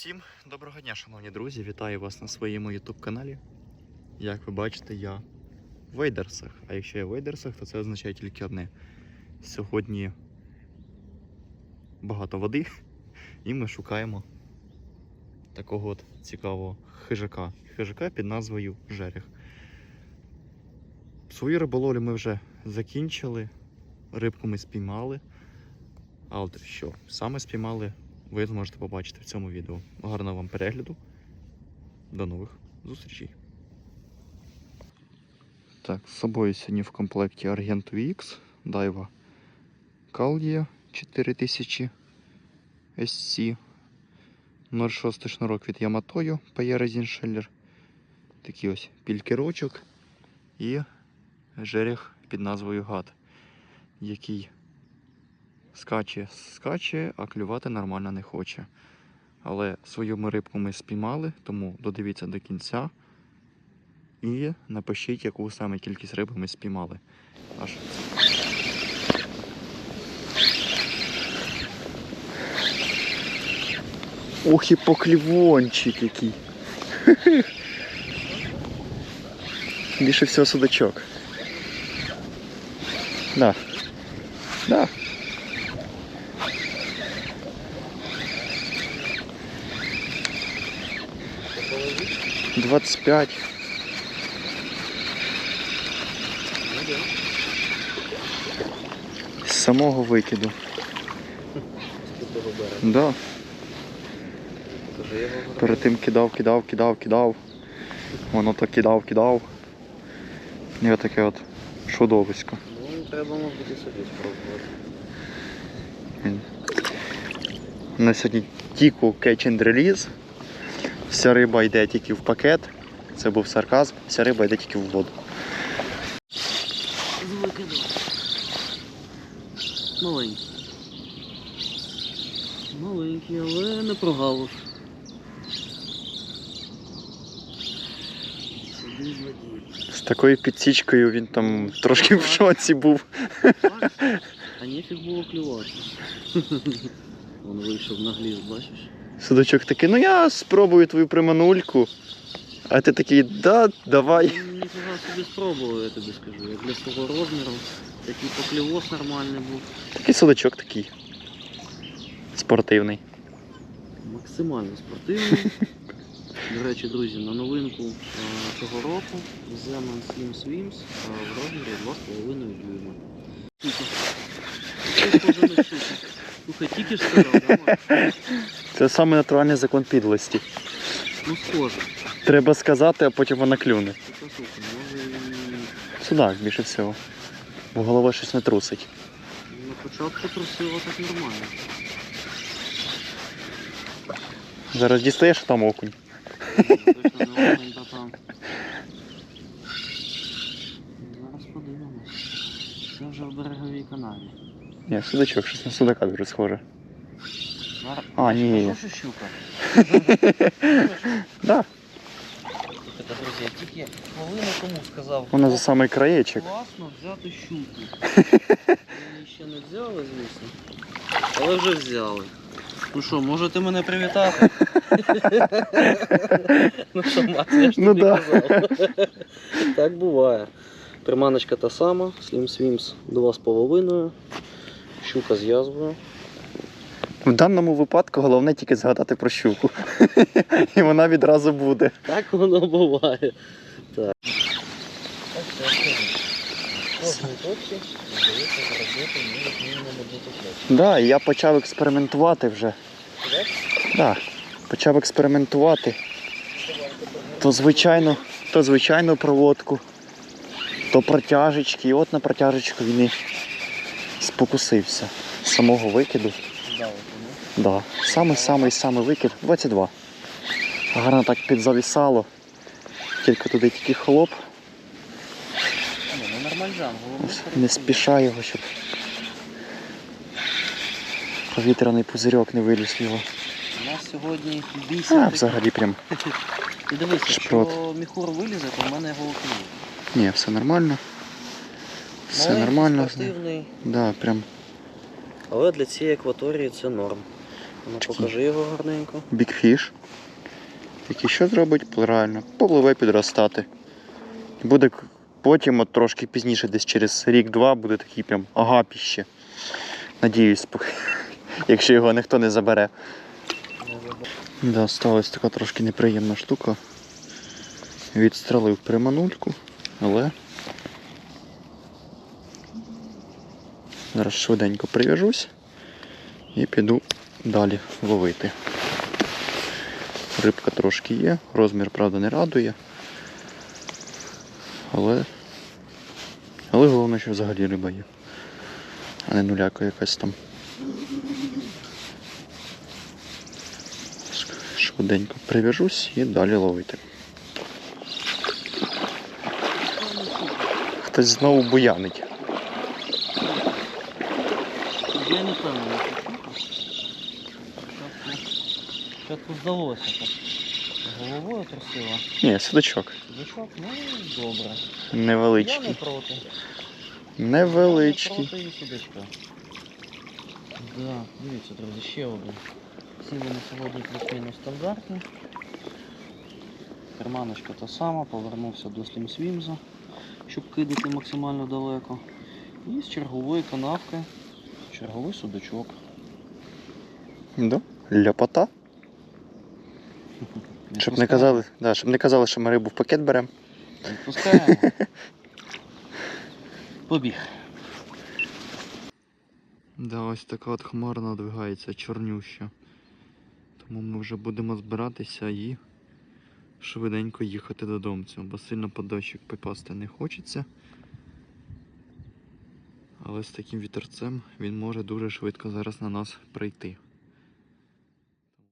Всім доброго дня, шановні друзі! Вітаю вас на своєму YouTube каналі. Як ви бачите, я в Вейдерсах. А якщо я в Вейдерсах, то це означає тільки одне. Сьогодні багато води, і ми шукаємо такого от цікавого хижака. Хижака під назвою Жерех. Свою риболовлю ми вже закінчили, рибку ми спіймали. А от що саме спіймали, ви зможете побачити в цьому відео. Гарного вам перегляду. До нових зустрічей. Так, з собою сьогодні в комплекті Argento VX, Daiwa Caldia 4000 SC, 06 шнурок від Yamato PE Resin Такий ось пількерочок і жерех під назвою Гад, який скаче, скаче, а клювати нормально не хоче. Але свою ми рибку ми спіймали, тому додивіться до кінця. І напишіть, яку саме кількість риби ми спіймали. Аж Ох і поклівончик який. Більше всього судачок. Да. Да. Двадцать пять. З самого викиду. Да. Перед тим кидав, кидав, кидав, кидав. Воно то кидав, кидав. І отаке от чудовисько. Ну, треба, мабуть, і собі спробувати. На сьогодні тіку catch and release. Вся риба йде тільки в пакет. Це був сарказм, вся риба йде тільки в воду. Маленький. Маленький, але не прогалив. Сюди з такою підсічкою він там трошки в шоці був. А нефіг було клювати. Он вийшов на гліз, бачиш? Судочок такий, ну я спробую твою приманульку. А ти такий, да, давай. Ну, Ніфіга собі спробував, я тобі скажу. Як для свого розміру, такий поклівоз нормальний був. Такий судочок такий. Спортивний. Максимально спортивний. До речі, друзі, на новинку е, цього року Zeman Slim Swims е, в розмірі 2,5 дюйма. Слухай, тільки ж сказав, да, Марк? Це саме натуральний закон підлості. Ну схоже. Треба сказати, а потім вона клюне. Судак більше всього. Бо голова щось не трусить. на початку трусило так нормально. Зараз дістаєш а там окунь. Точно не окунь, та там. Зараз подивимось. Це вже в береговій каналі. Ні, судачок, щось на судака дуже схоже. А, ні. Що щука? Да, Слухайте, друзі, я тільки хвилину тому сказав. вона за «О, самий краєчок. Класно взяти щуку. Її ще не взяли, звісно. Але вже взяли. Ну що, можете мене привітати? ну що, Мат, я ж Ну тобі да. казав. так буває. Приманочка та сама, Slim Swims 2,5. Щука з язвою. В даному випадку головне тільки згадати про щуку. І вона відразу буде. Так воно буває. Так. Да, я почав експериментувати вже. Да. Почав експериментувати. То звичайно, то звичайну проводку, то протяжечки. І от на протяжечку він і спокусився з самого викиду. Да. Самий самий самий викид 22. Гарно так підзавісало. Тільки туди тільки хлоп. Не спіша його, щоб повітряний пузирьок не виліз його. У нас сьогодні А, бійся. взагалі прям. І шпрот. якщо міхур вилізе, то в мене його кинув. Ні, все нормально. Все Маленький, нормально. спортивний, Да, прям але для цієї акваторії це норм. Ну, покажи його гарненько. бікфіш. Який що зробить? Правильно, попливе підростати. Буде потім, от трошки пізніше, десь через рік-два, буде такий прям агапіще. Надіюсь, поки- якщо його ніхто не забере. Да, сталася така трошки неприємна штука. Відстрелив приманульку, але. Зараз швиденько прив'яжусь і піду далі ловити. Рибка трошки є, розмір, правда, не радує. Але. Але головне, що взагалі риба є. А не нуляка якась там. Швиденько прив'яжусь і далі ловити. Хтось знову буянить. Я не впевнений, що Спочатку, спочатку здалося так. Головою красиво. Ні, судачок. Душок, ну добре. Я Невеличкий. не проти. Невеличкий. Я не проти і судачка. Да, дивіться, друзі, ще один. Всі вони сьогодні плюс-мінус стандартні. Керманочка та сама, повернувся до Slim Swims, щоб кидати максимально далеко. І з чергової канавки черговий судачок. Да? Ляпота. Щоб не казали, да, щоб не казали, що ми рибу в пакет беремо. Відпускаємо. Побіг. Да, ось така от хмара надвигається, чорнюща. Тому ми вже будемо збиратися і швиденько їхати додому, бо сильно по дощик попасти не хочеться. Але з таким вітерцем він може дуже швидко зараз на нас прийти.